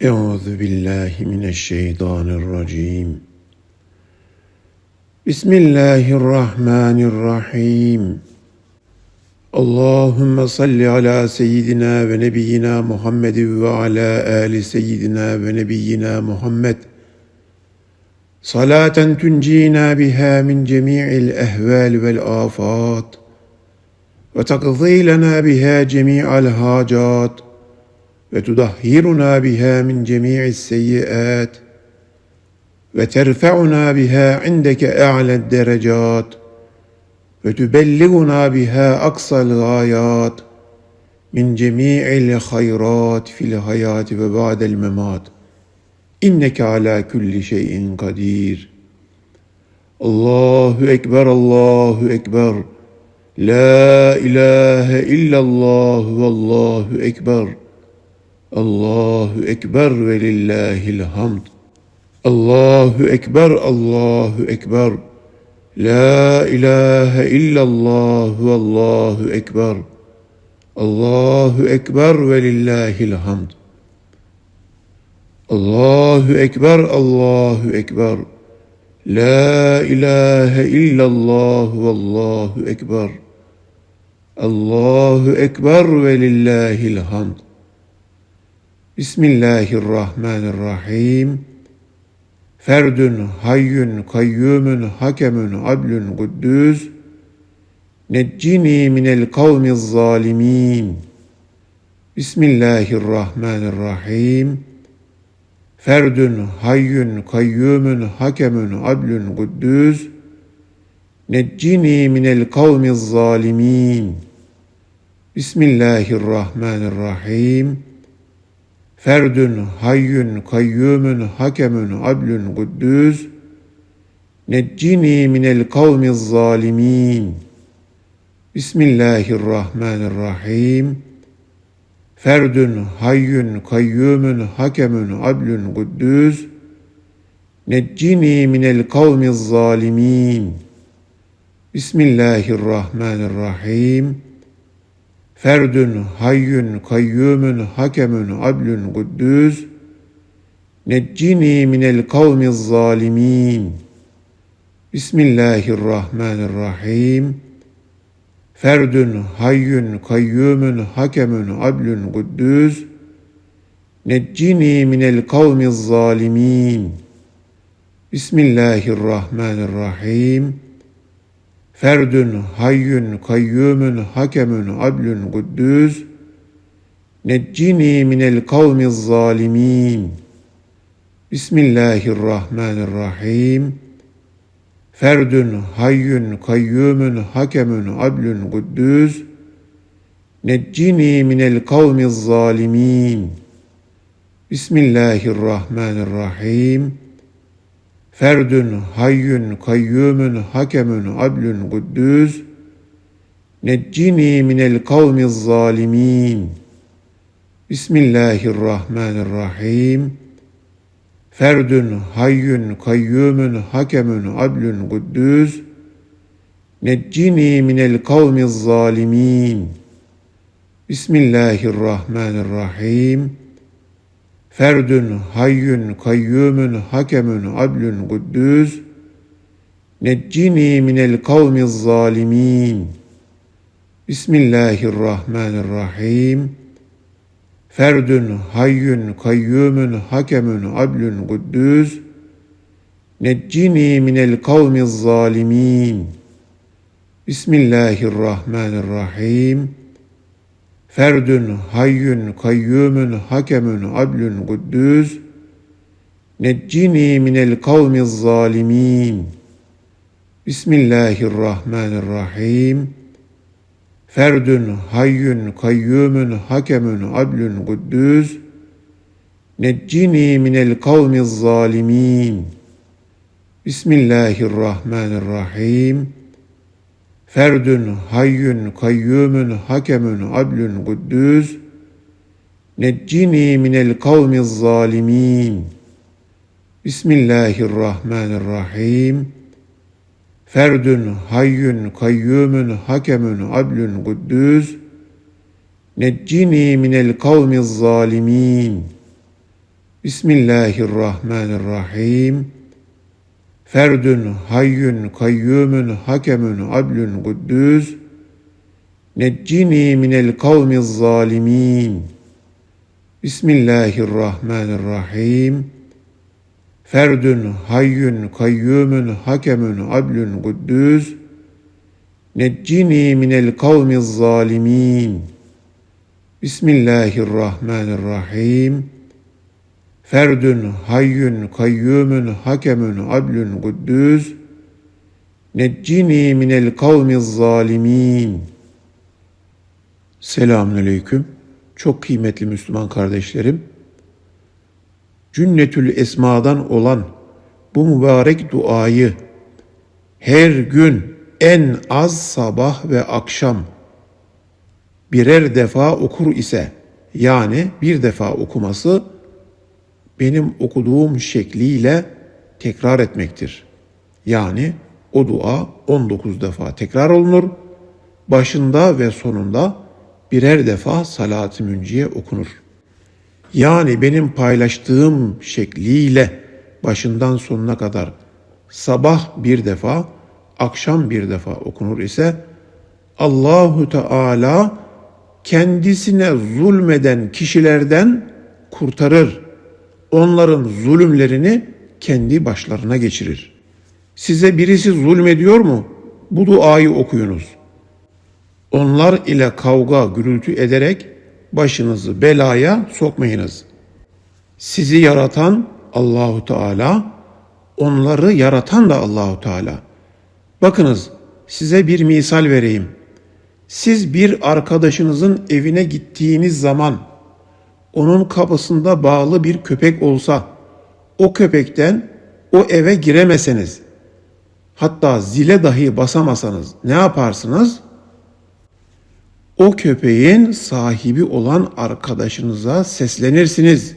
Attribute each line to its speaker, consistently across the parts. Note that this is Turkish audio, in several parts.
Speaker 1: Euzu billahi mineşşeytanirracim. Bismillahirrahmanirrahim. Allahümme salli ala seyyidina ve nebiyyina Muhammed ve ala ali seyyidina ve nebiyyina Muhammed. Salaten tuncina biha min cemi'il ehval vel afat ve takzî lena biha cemi'al hacat ve tudahhiruna biha min cemi'i seyyiat ve terfa'una biha indeke a'la derecat ve tübelliguna biha aksal gayat min cemi'il hayrat fil hayati ve ba'del memat. İnneke ala kulli şeyin kadir. Allahu ekber Allahu ekber. La ilahe illallah vallahu ekber. Allahu Ekber ve lillahil hamd. Allahu Ekber, Allahu Ekber. La ilahe illallah ve Allahu Ekber. Allahu Ekber ve lillahil hamd. Allahu Ekber, Allahu Ekber. La ilahe illallah ve Allahu Ekber. Allahu Ekber ve lillahil hamd. Bismillahirrahmanirrahim. Ferdün, hayyün, kayyumun, hakemün, adlün, kuddüz. Neccini minel kavmiz zalimin. Bismillahirrahmanirrahim. Ferdün, hayyün, kayyumun, hakemün, adlün, kuddüz. Neccini minel kavmiz zalimin. Bismillahirrahmanirrahim. Ferdün, hayyün, kayyumun, hakemün, adlün, kuddüz. Neccini minel kavmiz zalimin. Bismillahirrahmanirrahim. Ferdün, hayyün, kayyumun, hakemün, adlün, kuddüz. Neccini minel kavmiz zalimin. Bismillahirrahmanirrahim. Ferdün, hayyün, kayyumun, hakemün, adlün, kuddüz. Neccini minel kavmiz zalimin. Bismillahirrahmanirrahim. Ferdün, hayyün, kayyumun, hakemün, adlün, kuddüz. Neccini minel kavmiz zalimin. Bismillahirrahmanirrahim. Ferdün, hayyün, kayyumun, hakemün, adlün, kuddüz. Neccini minel kavmiz zalimin. Bismillahirrahmanirrahim. Ferdün, hayyün, kayyumun, hakemün, adlün, kuddüz. Neccini minel kavmiz zalimin. Bismillahirrahmanirrahim. Ferdün, hayyün, kayyumun, hakemün, adlün, kuddüz. Neccini minel kavmiz zalimin. Bismillahirrahmanirrahim. Ferdün, hayyün, kayyumun, hakemün, adlün, kuddüz. Neccini minel kavmiz zalimin. Bismillahirrahmanirrahim. Ferdün, hayyün, kayyumun, hakemün, adlün, kuddüz. Neccini minel kavmiz zalimin. Bismillahirrahmanirrahim. Ferdün, hayyün, kayyumun, hakemün, adlün, kuddüz. Neccini minel kavmiz zalimin. Bismillahirrahmanirrahim. Ferdün, hayyün, kayyumun, hakemün, adlün, kuddüz. Neccini minel kavmiz zalimin. Bismillahirrahmanirrahim. Ferdün, hayyün, kayyumun, hakemün, adlün, kuddüz. Neccini minel kavmiz zalimin. Bismillahirrahmanirrahim. Ferdün, hayyün, kayyumun, hakemün, adlün, kuddüz. Neccini minel kavmiz zalimin. Bismillahirrahmanirrahim. Ferdün, hayyün, kayyumun, hakemün, adlün, kuddüz. Neccini minel kavmiz zalimin. Bismillahirrahmanirrahim. Ferdün, hayyün, kayyumun, hakemün, adlün, kuddüz. Neccini minel kavmiz zalimin. Bismillahirrahmanirrahim. Ferdün, hayyün, kayyumun, hakemün, adlün, kuddüz. Neccini minel kavmiz zalimin. Bismillahirrahmanirrahim. Ferdün, hayyün, kayyumun, hakemün, adlün, kuddüz. Neccini minel kavmiz zalimin. Selamünaleyküm. Çok kıymetli Müslüman kardeşlerim. Cünnetül Esma'dan olan bu mübarek duayı her gün en az sabah ve akşam birer defa okur ise yani bir defa okuması benim okuduğum şekliyle tekrar etmektir. Yani o dua 19 defa tekrar olunur. Başında ve sonunda birer defa salat-ı münciye okunur. Yani benim paylaştığım şekliyle başından sonuna kadar sabah bir defa, akşam bir defa okunur ise Allahu Teala kendisine zulmeden kişilerden kurtarır. Onların zulümlerini kendi başlarına geçirir. Size birisi zulmediyor mu? Bu duayı okuyunuz. Onlar ile kavga, gürültü ederek başınızı belaya sokmayınız. Sizi yaratan Allahu Teala, onları yaratan da Allahu Teala. Bakınız size bir misal vereyim. Siz bir arkadaşınızın evine gittiğiniz zaman onun kapısında bağlı bir köpek olsa o köpekten o eve giremeseniz hatta zile dahi basamasanız ne yaparsınız? O köpeğin sahibi olan arkadaşınıza seslenirsiniz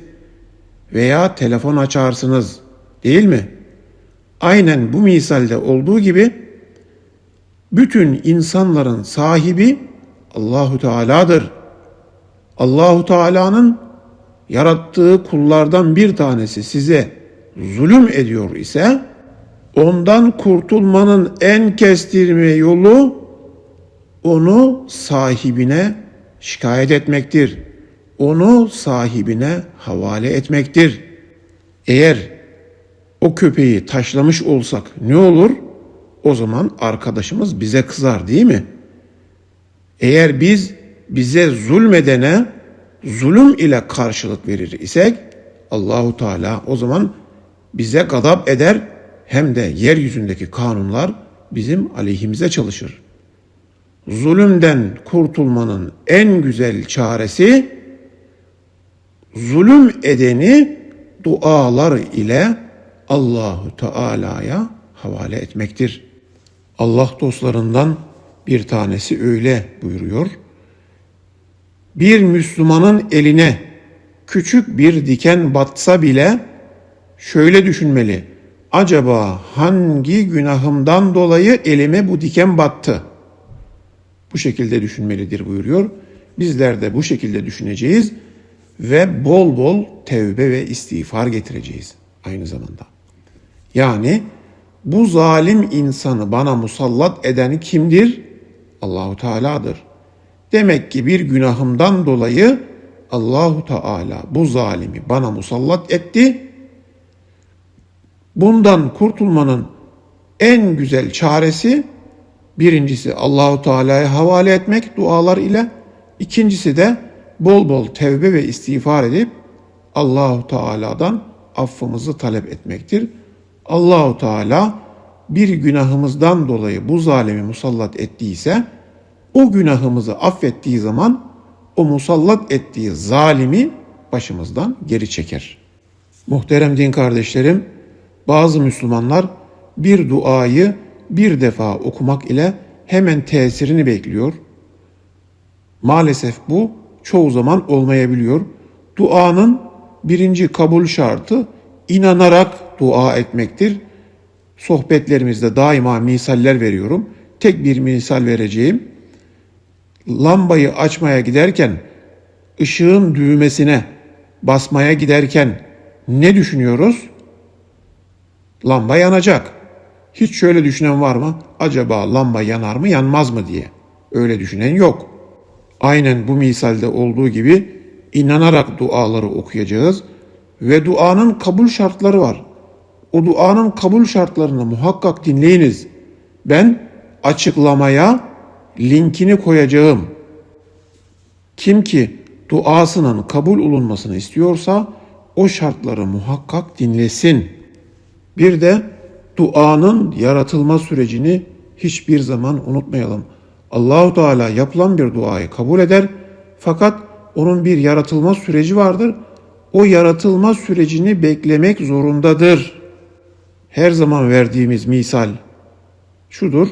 Speaker 1: veya telefon açarsınız değil mi? Aynen bu misalde olduğu gibi bütün insanların sahibi Allahu Teala'dır. Allahu Teala'nın yarattığı kullardan bir tanesi size zulüm ediyor ise ondan kurtulmanın en kestirme yolu onu sahibine şikayet etmektir. Onu sahibine havale etmektir. Eğer o köpeği taşlamış olsak ne olur? O zaman arkadaşımız bize kızar değil mi? Eğer biz bize zulmedene zulüm ile karşılık verir isek Allahu Teala o zaman bize gadap eder hem de yeryüzündeki kanunlar bizim aleyhimize çalışır. Zulümden kurtulmanın en güzel çaresi zulüm edeni dualar ile Allahu Teala'ya havale etmektir. Allah dostlarından bir tanesi öyle buyuruyor. Bir Müslümanın eline küçük bir diken batsa bile şöyle düşünmeli. Acaba hangi günahımdan dolayı elime bu diken battı? Bu şekilde düşünmelidir buyuruyor. Bizler de bu şekilde düşüneceğiz ve bol bol tevbe ve istiğfar getireceğiz aynı zamanda. Yani bu zalim insanı bana musallat edeni kimdir? Allahu Teala'dır. Demek ki bir günahımdan dolayı Allahu Teala bu zalimi bana musallat etti. Bundan kurtulmanın en güzel çaresi birincisi Allahu Teala'ya havale etmek dualar ile, ikincisi de bol bol tevbe ve istiğfar edip Allahu Teala'dan affımızı talep etmektir. Allahu Teala bir günahımızdan dolayı bu zalimi musallat ettiyse o günahımızı affettiği zaman o musallat ettiği zalimi başımızdan geri çeker. Muhterem din kardeşlerim, bazı Müslümanlar bir duayı bir defa okumak ile hemen tesirini bekliyor. Maalesef bu çoğu zaman olmayabiliyor. Duanın birinci kabul şartı inanarak dua etmektir. Sohbetlerimizde daima misaller veriyorum. Tek bir misal vereceğim. Lambayı açmaya giderken ışığın düğmesine basmaya giderken ne düşünüyoruz? Lamba yanacak. Hiç şöyle düşünen var mı? Acaba lamba yanar mı yanmaz mı diye. Öyle düşünen yok. Aynen bu misalde olduğu gibi inanarak duaları okuyacağız ve duanın kabul şartları var. O duanın kabul şartlarını muhakkak dinleyiniz. Ben açıklamaya linkini koyacağım. Kim ki duasının kabul olunmasını istiyorsa o şartları muhakkak dinlesin. Bir de duanın yaratılma sürecini hiçbir zaman unutmayalım. Allahu Teala yapılan bir duayı kabul eder fakat onun bir yaratılma süreci vardır. O yaratılma sürecini beklemek zorundadır. Her zaman verdiğimiz misal şudur.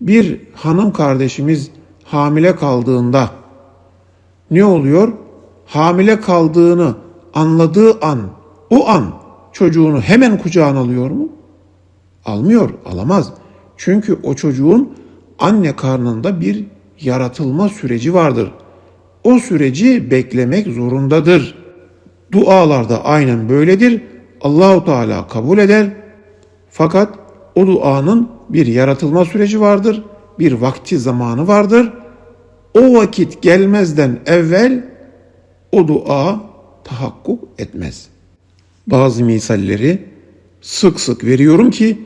Speaker 1: Bir hanım kardeşimiz hamile kaldığında ne oluyor? Hamile kaldığını anladığı an, o an çocuğunu hemen kucağına alıyor mu? Almıyor, alamaz. Çünkü o çocuğun anne karnında bir yaratılma süreci vardır. O süreci beklemek zorundadır. Dualarda aynen böyledir. Allahu Teala kabul eder. Fakat o duanın bir yaratılma süreci vardır. Bir vakti zamanı vardır. O vakit gelmezden evvel o dua tahakkuk etmez. Bazı misalleri sık sık veriyorum ki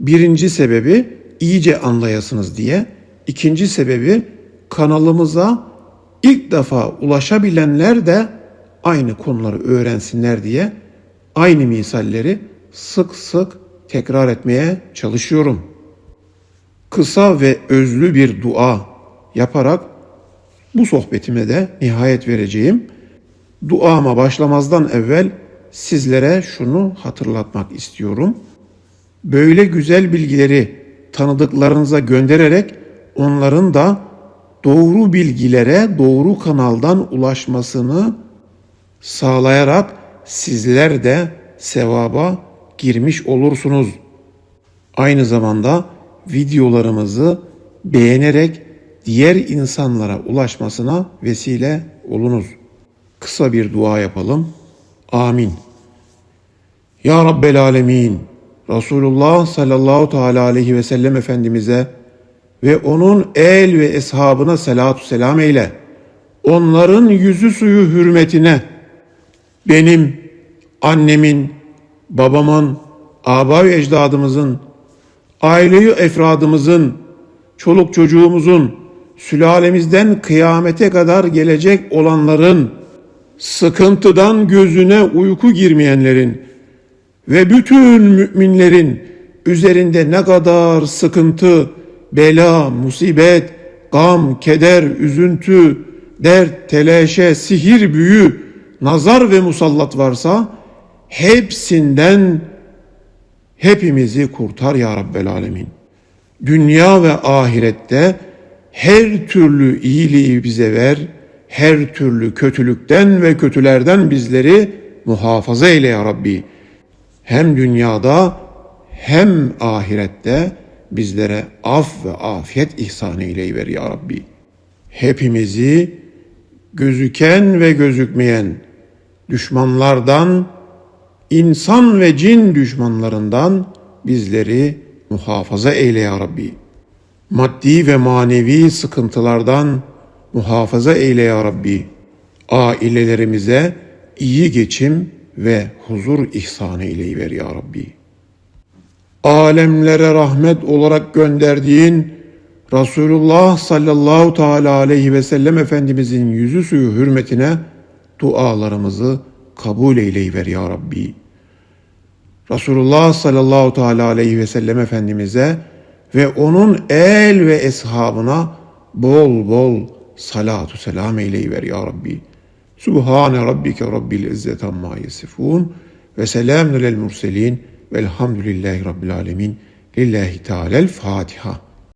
Speaker 1: birinci sebebi iyice anlayasınız diye. İkinci sebebi kanalımıza ilk defa ulaşabilenler de aynı konuları öğrensinler diye aynı misalleri sık sık tekrar etmeye çalışıyorum. Kısa ve özlü bir dua yaparak bu sohbetime de nihayet vereceğim. Duama başlamazdan evvel sizlere şunu hatırlatmak istiyorum. Böyle güzel bilgileri tanıdıklarınıza göndererek onların da doğru bilgilere doğru kanaldan ulaşmasını sağlayarak sizler de sevaba girmiş olursunuz. Aynı zamanda videolarımızı beğenerek diğer insanlara ulaşmasına vesile olunuz. Kısa bir dua yapalım. Amin. Ya Rabbel Alemin, Resulullah sallallahu teala aleyhi ve sellem Efendimiz'e ve onun el ve eshabına selatü selam eyle. Onların yüzü suyu hürmetine benim, annemin, babamın, aba ve ecdadımızın, aileyi efradımızın, çoluk çocuğumuzun, sülalemizden kıyamete kadar gelecek olanların, sıkıntıdan gözüne uyku girmeyenlerin ve bütün müminlerin üzerinde ne kadar sıkıntı, bela, musibet, gam, keder, üzüntü, dert, teleşe, sihir, büyü, nazar ve musallat varsa hepsinden hepimizi kurtar ya Rabbel Alemin. Dünya ve ahirette her türlü iyiliği bize ver, her türlü kötülükten ve kötülerden bizleri muhafaza eyle ya Rabbi. Hem dünyada hem ahirette bizlere af ve afiyet ihsan eyleyiver ya Rabbi. Hepimizi gözüken ve gözükmeyen düşmanlardan, insan ve cin düşmanlarından bizleri muhafaza eyle ya Rabbi. Maddi ve manevi sıkıntılardan muhafaza eyle ya Rabbi. Ailelerimize iyi geçim ve huzur ihsanı eyleyiver ya Rabbi. Alemlere rahmet olarak gönderdiğin Resulullah sallallahu teala aleyhi ve sellem Efendimizin yüzü suyu hürmetine dualarımızı kabul eyleyiver ya Rabbi. Resulullah sallallahu teala aleyhi ve sellem Efendimiz'e ve onun el ve eshabına bol bol salatu selam eyleyiver ya Rabbi. Subhane rabbike rabbil izzet amma yesifun ve selamun alel murselin velhamdülillahi rabbil alemin. Lillahi Teala'l Fatiha.